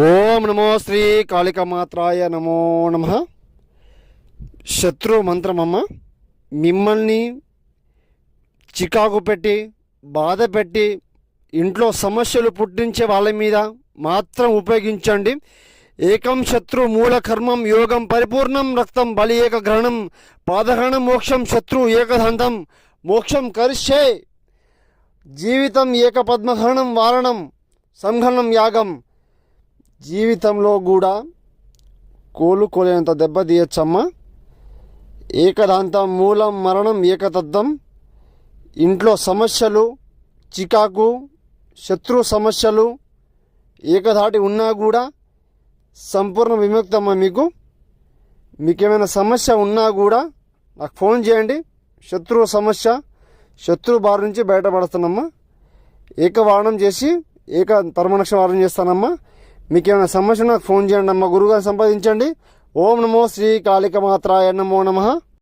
ఓం నమో శ్రీ కాళికమాత్రాయ నమో నమ. శత్రు మంత్రమమ్మ మిమ్మల్ని చికాకు పెట్టి బాధ పెట్టి ఇంట్లో సమస్యలు పుట్టించే వాళ్ళ మీద మాత్రం ఉపయోగించండి. ఏకం శత్రు మూల కర్మం యోగం పరిపూర్ణం రక్తం బలి ఏక గ్రహణం పాదగ్రహణం మోక్షం శత్రు ఏకదంతం మోక్షం కరిష్యే. జీవితం ఏక వారణం సంఘనం యాగం జీవితంలో కూడా కోలుకోలేనంత దెబ్బ తీయచ్చమ్మా. ఏకదాంతం మూలం మరణం ఏకతత్వం. ఇంట్లో సమస్యలు చికాకు శత్రు సమస్యలు ఏకధాటి ఉన్నా కూడా సంపూర్ణ విముక్తమ్మా మీకు. మీకేమైనా సమస్య ఉన్నా కూడా నాకు ఫోన్ చేయండి. శత్రువు సమస్య శత్రు బారి నుంచి బయటపడుతున్నామ్మా ఏకవారణం చేసి ఏక పరమనక్ష వారం చేస్తానమ్మా. మీకు ఏమైనా సమస్య నాకు ఫోన్ చేయండి అమ్మ. గురుగారు సంపాదించండి ఓం నమో శ్రీ కాళిక మాత్రాయ నమో నమః.